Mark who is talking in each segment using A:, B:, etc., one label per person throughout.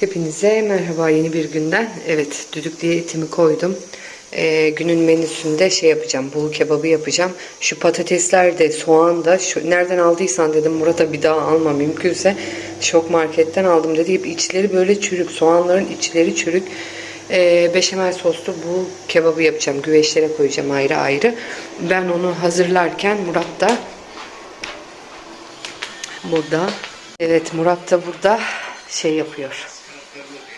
A: Hepinize merhaba yeni bir günden. Evet düdüklüye etimi koydum. Ee, günün menüsünde şey yapacağım. Bulu kebabı yapacağım. Şu patatesler de soğan da şu, nereden aldıysan dedim Murat'a bir daha alma mümkünse. Şok marketten aldım dedi. İçleri böyle çürük. Soğanların içleri çürük. Ee, beşamel soslu bu kebabı yapacağım. Güveçlere koyacağım ayrı ayrı. Ben onu hazırlarken Murat da burada. Evet Murat da burada şey yapıyor.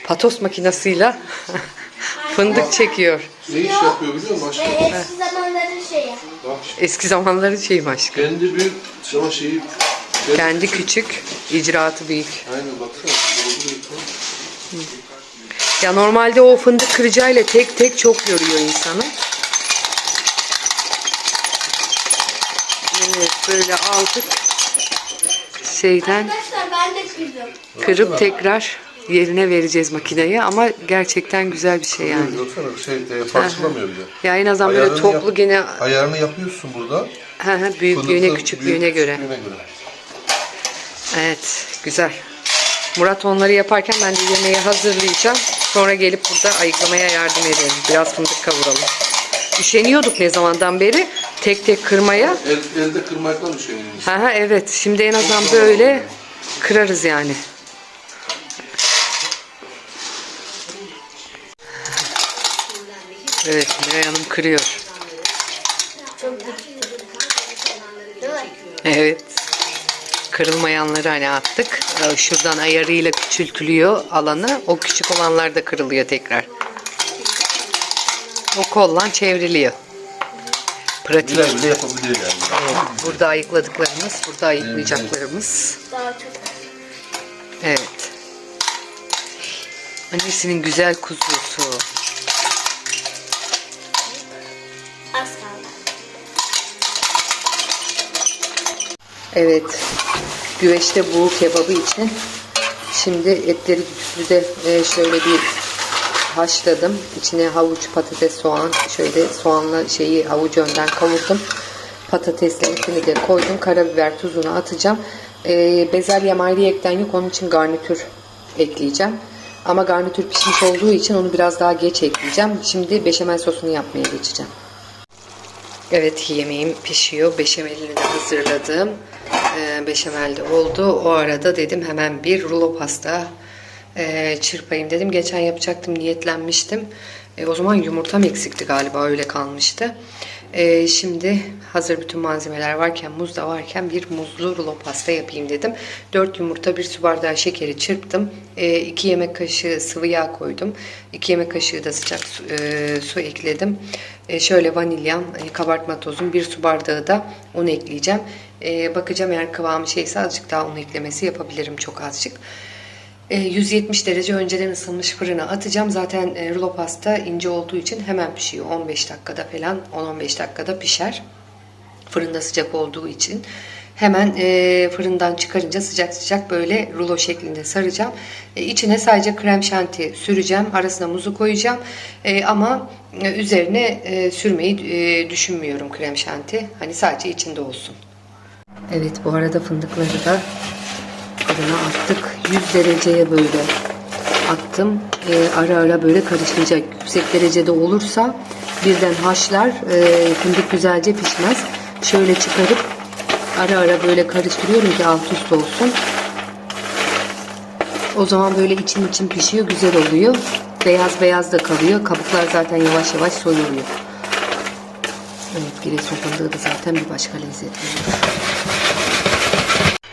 A: Patos makinesiyle fındık çekiyor.
B: Ne iş yapıyor biliyor musun aşkım?
C: Ve eski zamanların şeyi.
B: Bak
A: Eski zamanların şeyi aşkım.
B: kendi büyük ama şeyi kendi,
A: Kendi küçük, icraatı büyük.
B: Aynen baksana.
A: Ya normalde o fındık kırıcıyla tek tek çok yoruyor insanı. Evet böyle aldık. Şeyden
C: Arkadaşlar ben de kırdım.
A: kırıp tekrar yerine vereceğiz makineye ama gerçekten güzel bir şey yani.
B: Baksana şey e, parçalamıyor bile.
A: Ya en azından böyle
B: Ayarını
A: toplu
B: yap-
A: gene
B: Ayarını yapıyorsun burada.
A: Hı hı, büyüklüğüne
B: Fındıklı
A: küçüklüğüne
B: büyük,
A: göre.
B: küçüklüğüne göre.
A: Evet, güzel. Murat onları yaparken ben de yemeği hazırlayacağım. Sonra gelip burada ayıklamaya yardım edelim. Biraz fındık kavuralım. Üşeniyorduk ne zamandan beri tek tek kırmaya.
B: El, elde kırmaktan düşüyor.
A: Ha ha evet. Şimdi en azından böyle kırarız yani. Evet, Miray Hanım kırıyor. Evet. Kırılmayanları hani attık. Ee, Şuradan ayarıyla küçültülüyor alanı. O küçük olanlar da kırılıyor tekrar. O kollan çevriliyor. Pratik.
B: Bile bile yapabilir yani.
A: Evet, burada ayıkladıklarımız, burada ayıklayacaklarımız. Evet. Annesinin güzel kuzusu. Evet. Güveçte bu kebabı için şimdi etleri düdüklüde e, şöyle bir haşladım. İçine havuç, patates, soğan, şöyle soğanla şeyi havucu önden kavurdum. Patatesle etini de koydum. Karabiber, tuzunu atacağım. E, bezelye ayrıyetten yok. Onun için garnitür ekleyeceğim. Ama garnitür pişmiş olduğu için onu biraz daha geç ekleyeceğim. Şimdi beşamel sosunu yapmaya geçeceğim. Evet yemeğim pişiyor. Beşamelini de hazırladım. Ee, beşamel de oldu. O arada dedim hemen bir rulo pasta e, çırpayım dedim. Geçen yapacaktım niyetlenmiştim. E, o zaman yumurtam eksikti galiba öyle kalmıştı. E, şimdi hazır bütün malzemeler varken muz da varken bir muzlu rulo pasta yapayım dedim. 4 yumurta bir su bardağı şekeri çırptım. 2 yemek kaşığı sıvı yağ koydum. 2 yemek kaşığı da sıcak su, e, su ekledim. E, şöyle vanilyam, e, kabartma tozum, bir su bardağı da un ekleyeceğim. E, bakacağım eğer kıvamı şeyse azıcık daha un eklemesi yapabilirim çok azıcık. E, 170 derece önceden ısınmış fırına atacağım. Zaten e, rulo pasta ince olduğu için hemen pişiyor. 15 dakikada falan 10-15 dakikada pişer. Fırında sıcak olduğu için. Hemen e, fırından çıkarınca sıcak sıcak böyle rulo şeklinde saracağım. E, içine sadece krem şanti süreceğim. Arasına muzu koyacağım. E, ama e, üzerine e, sürmeyi e, düşünmüyorum krem şanti. Hani sadece içinde olsun. Evet bu arada fındıkları da fırına attık. 100 dereceye böyle attım. E, ara ara böyle karıştıracak. Yüksek derecede olursa birden haşlar. E, fındık güzelce pişmez. Şöyle çıkarıp ara ara böyle karıştırıyorum ki alt üst olsun. O zaman böyle için için pişiyor. Güzel oluyor. Beyaz beyaz da kalıyor. Kabuklar zaten yavaş yavaş soyuluyor. Evet Giresun fındığı da zaten bir başka lezzet veriyor.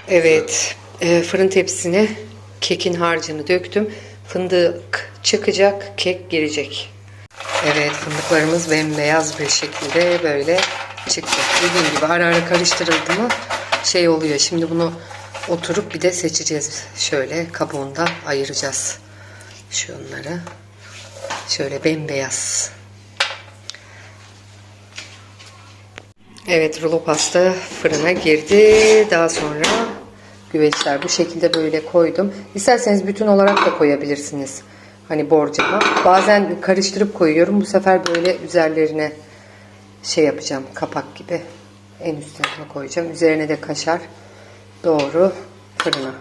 A: Evet, e, fırın tepsisine kekin harcını döktüm. Fındık çıkacak, kek girecek. Evet, fındıklarımız bembeyaz bir şekilde böyle çıktı. Dediğim gibi ara ara karıştırıldı mı şey oluyor. Şimdi bunu oturup bir de seçeceğiz. Şöyle kabuğundan ayıracağız. Şunları. Şöyle bembeyaz. Evet rulo pasta fırına girdi. Daha sonra güveçler bu şekilde böyle koydum. İsterseniz bütün olarak da koyabilirsiniz. Hani borcama. Bazen karıştırıp koyuyorum. Bu sefer böyle üzerlerine şey yapacağım. Kapak gibi. En üstüne koyacağım. Üzerine de kaşar. Doğru fırına.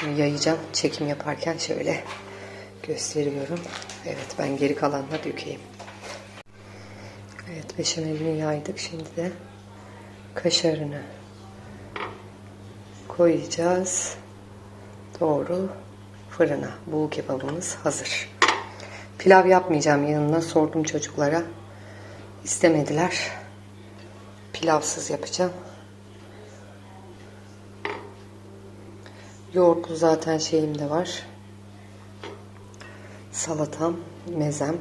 A: Şimdi yayacağım. Çekim yaparken şöyle gösteriyorum. Evet ben geri kalanına dökeyim. Evet beşamelini yaydık. Şimdi de kaşarını koyacağız. Doğru fırına. Bul kebabımız hazır. Pilav yapmayacağım yanına sordum çocuklara. İstemediler. Pilavsız yapacağım. Yoğurtlu zaten şeyim de var. Salatam, mezem.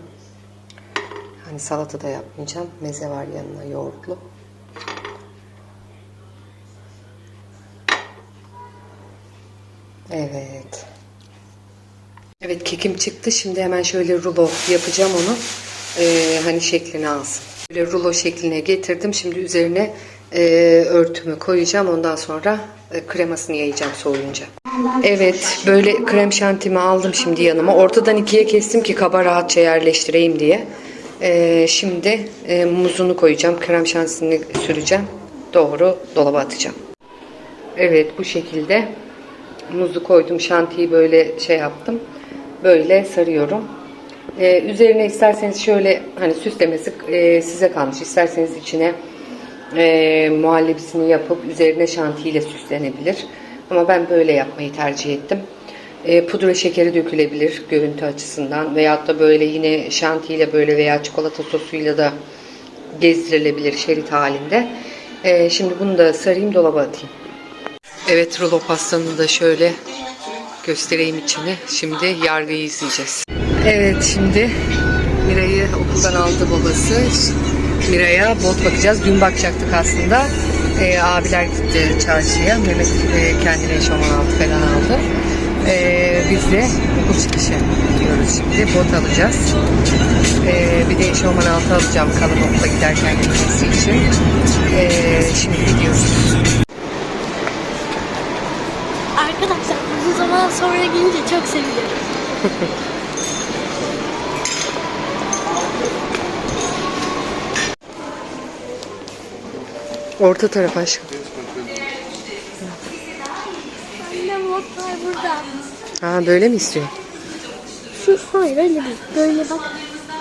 A: Hani salata da yapmayacağım. Meze var yanına yoğurtlu. Evet. Evet kekim çıktı. Şimdi hemen şöyle rulo yapacağım onu. Ee, hani şeklini alsın. Böyle rulo şekline getirdim. Şimdi üzerine e, örtümü koyacağım. Ondan sonra e, kremasını yayacağım soğuyunca. Evet böyle krem şantimi aldım şimdi yanıma. Ortadan ikiye kestim ki kaba rahatça yerleştireyim diye. Ee, şimdi e, muzunu koyacağım. Krem şantini süreceğim. Doğru dolaba atacağım. Evet bu şekilde muzu koydum. Şantiyi böyle şey yaptım. Böyle sarıyorum. Ee, üzerine isterseniz şöyle hani süslemesi e, size kalmış. İsterseniz içine e, muhallebisini yapıp üzerine şantiyle süslenebilir. Ama ben böyle yapmayı tercih ettim. E, pudra şekeri dökülebilir görüntü açısından. Veyahut da böyle yine şantiyle böyle veya çikolata sosuyla da gezdirilebilir şerit halinde. E, şimdi bunu da sarayım dolaba atayım. Evet rulo pastanı da şöyle göstereyim içini. Şimdi yargıyı izleyeceğiz. Evet şimdi Mira'yı okuldan aldı babası. Mira'ya bot bakacağız. Dün bakacaktık aslında. Ee, abiler gitti çarşıya. Mehmet e, kendine eşofman aldı falan aldı. Ee, biz de okul çıkışı gidiyoruz şimdi. Bot alacağız. Ee, bir de eşofman altı alacağım okula giderken gitmesi için. Ee, şimdi gidiyoruz.
C: Arkadaşlar uzun zaman sonra gelince çok seviyorum.
A: Orta taraf aşkım.
C: Anne burada.
A: Ha böyle mi istiyor?
C: Şu hayır öyle değil. Böyle bak.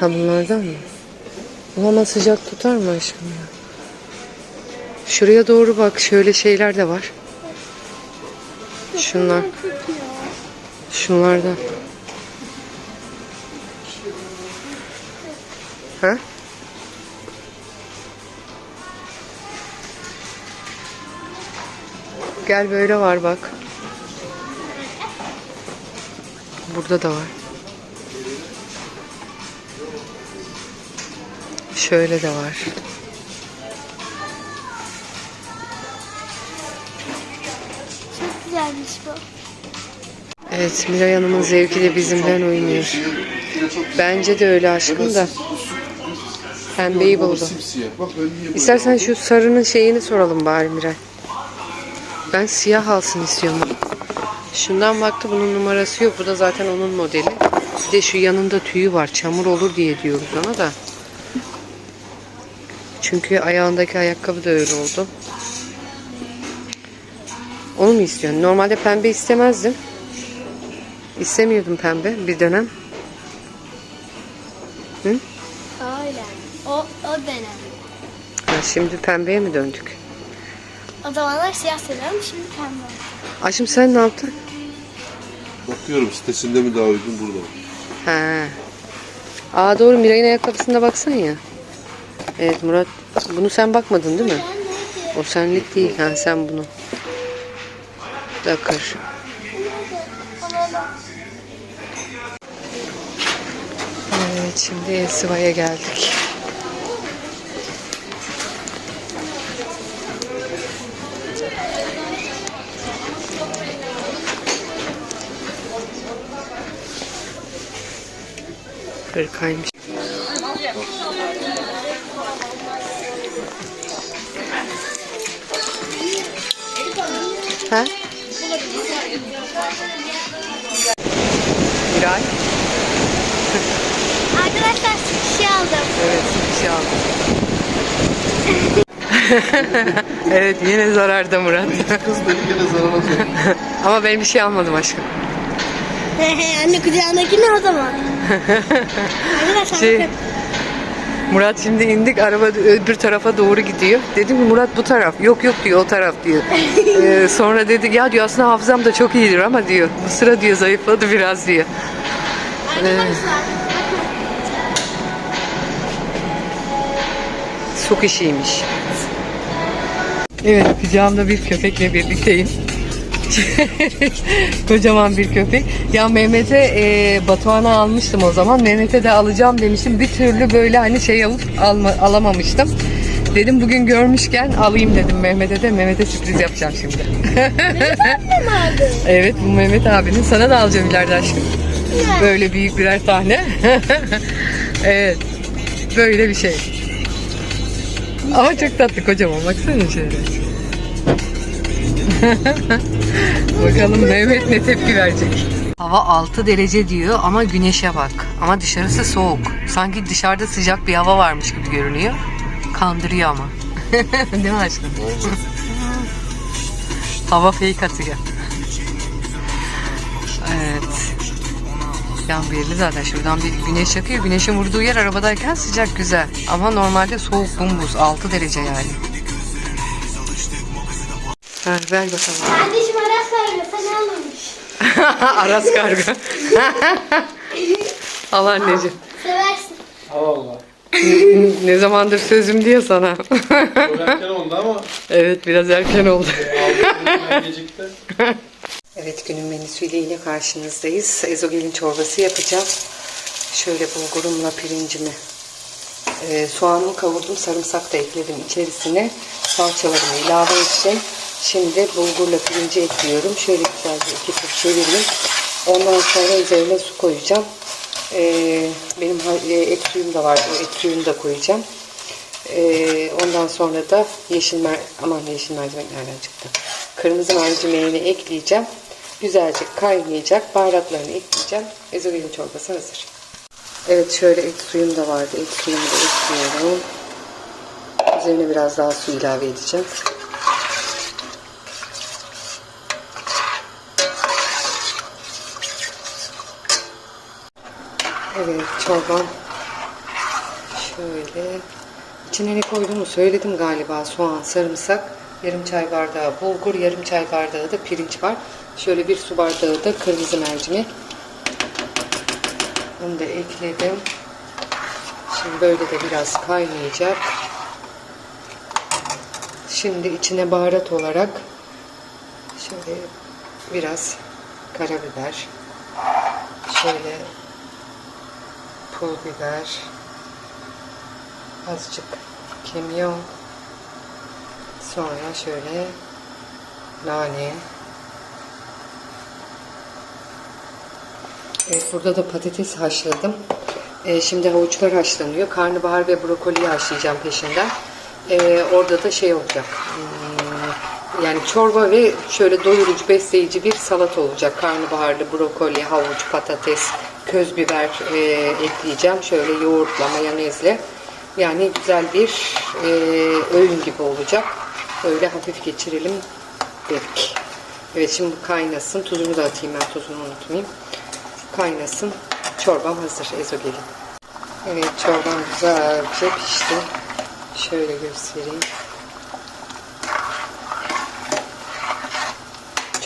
A: Ha bunlardan mı? Bu ama sıcak tutar mı aşkım ya? Şuraya doğru bak. Şöyle şeyler de var. Şunlar.
C: Tutuyor.
A: Şunlardan. Ha? Gel böyle var bak. Burada da var. Şöyle de var.
C: Çok güzelmiş bu.
A: Evet Miray Hanım'ın zevki de bizimden uymuyor. Bence de öyle aşkım da. Pembeyi buldu. İstersen şu sarının şeyini soralım bari Miray. Ben siyah alsın istiyorum. Şundan baktı bunun numarası yok. Bu da zaten onun modeli. Bir de şu yanında tüyü var. Çamur olur diye diyoruz ona da. Çünkü ayağındaki ayakkabı da öyle oldu. Onu mu istiyorsun? Normalde pembe istemezdim. İstemiyordum pembe bir dönem.
C: Öyle. O, o dönem.
A: Ha, şimdi pembeye mi döndük?
C: O zamanlar siyah seviyorum şimdi pembe.
A: Aşkım sen ne yaptın?
B: Bakıyorum sitesinde mi daha uygun burada mı?
A: Ha. Aa doğru Miray'ın ayakkabısına baksan ya. Evet Murat bunu sen bakmadın değil mi? O senlik değil. Ha sen bunu. Dakar. Evet şimdi Elsiva'ya geldik. Hırkaymış. Ha? Miray.
C: Arkadaşlar şey aldım.
A: Evet, bir şey aldım. evet yine zararda Murat.
B: Kız beni gene zarara.
A: Ama ben bir şey almadım aşkım.
C: Anne kucağındaki ne o zaman?
A: Şey-. Murat şimdi indik araba öbür tarafa doğru gidiyor. Dedim ki Murat bu taraf. Yok yok diyor o taraf diyor. Ee, sonra dedik ya diyor aslında hafızam da çok iyidir ama diyor. Bu sıra diyor zayıfladı biraz diyor.
C: Bakın.
A: Çok işiymiş. Evet kucağımda bir köpekle birlikteyim. Kocaman bir köpek. Ya Mehmet'e e, Batuhan'a almıştım o zaman. Mehmet'e de alacağım demiştim. Bir türlü böyle hani şey alıp alma, alamamıştım. Dedim bugün görmüşken alayım dedim Mehmet'e de. Mehmet'e sürpriz yapacağım şimdi. evet bu Mehmet abinin. Sana da alacağım ileride aşkım. Böyle büyük birer tane. evet. Böyle bir şey. Ama çok tatlı kocaman. Baksana şöyle. Bakalım Mehmet ne tepki verecek. Hava 6 derece diyor ama güneşe bak. Ama dışarısı soğuk. Sanki dışarıda sıcak bir hava varmış gibi görünüyor. Kandırıyor ama. Değil mi aşkım? hava fake atıyor. Evet. Yan belli zaten şuradan bir güneş yakıyor. Güneşin vurduğu yer arabadayken sıcak güzel. Ama normalde soğuk bumbuz 6 derece yani. Ha, ver bakalım.
C: Kardeşim Aras sarıyor. Sen almamış.
A: Aras karga. Al anneciğim.
C: Seversin.
B: Allah.
A: Ne zamandır sözüm diye sana.
B: Erken oldu ama
A: evet biraz erken oldu.
B: gecikti.
A: Evet günün menüsüyle yine karşınızdayız. Ezogelin çorbası yapacağım. Şöyle bulgurumla pirincimi. Ee, soğanımı kavurdum, sarımsak da ekledim içerisine. Salçalarımı ilave edeceğim. Şimdi bulgurla pirinci ekliyorum. Şöyle güzelce iki tur çevireyim. Ondan sonra üzerine su koyacağım. Ee, benim e, et suyum da vardı. O et suyunu da koyacağım. Ee, ondan sonra da yeşil mer aman yeşil mercimek nereden çıktı? Kırmızı mercimeğini ekleyeceğim. Güzelce kaynayacak. Baharatlarını ekleyeceğim. Ezogelin çorbası hazır. Evet şöyle et suyum da vardı. Et suyumu da ekliyorum. Üzerine biraz daha su ilave edeceğim. Evet çorbam şöyle. İçine ne koyduğumu söyledim galiba. Soğan sarımsak yarım çay bardağı bulgur yarım çay bardağı da pirinç var. Şöyle bir su bardağı da kırmızı mercimek. Bunu da ekledim. Şimdi böyle de biraz kaynayacak. Şimdi içine baharat olarak şöyle biraz karabiber. Şöyle pul biber, azıcık kimyon, sonra şöyle nane. Evet burada da patates haşladım. Ee, şimdi havuçlar haşlanıyor. Karnabahar ve brokoliyi haşlayacağım peşinden. Ee, orada da şey olacak. Hmm, yani çorba ve şöyle doyurucu, besleyici bir salata olacak. Karnabaharlı, brokoli, havuç, patates, köz biber e, ekleyeceğim. Şöyle yoğurtla, mayonezle. Yani güzel bir e, öğün gibi olacak. Böyle hafif geçirelim dedik. Evet şimdi kaynasın. Tuzunu da atayım ben tuzunu unutmayayım. Kaynasın. Çorbam hazır. Ezogelin. Evet çorbam güzelce pişti. Şöyle göstereyim.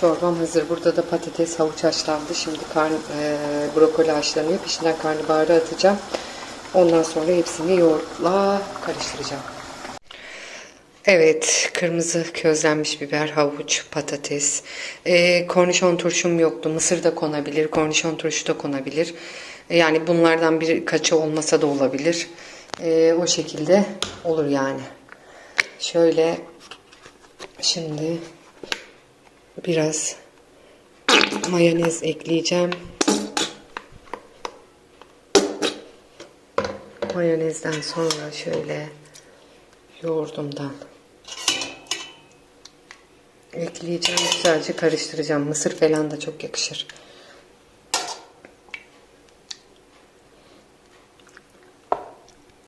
A: Çorbam hazır. Burada da patates, havuç haşlandı. Şimdi karn, e, brokoli haşlanıyor. Peşinden karnabaharı atacağım. Ondan sonra hepsini yoğurtla karıştıracağım. Evet, kırmızı közlenmiş biber, havuç, patates. Ee, kornişon turşum yoktu. Mısır da konabilir, kornişon turşu da konabilir. Ee, Yani bunlardan birkaçı olmasa da olabilir. Ee, o şekilde olur yani. Şöyle şimdi biraz mayonez ekleyeceğim. Mayonezden sonra şöyle yoğurdumdan ekleyeceğim. Güzelce karıştıracağım. Mısır falan da çok yakışır.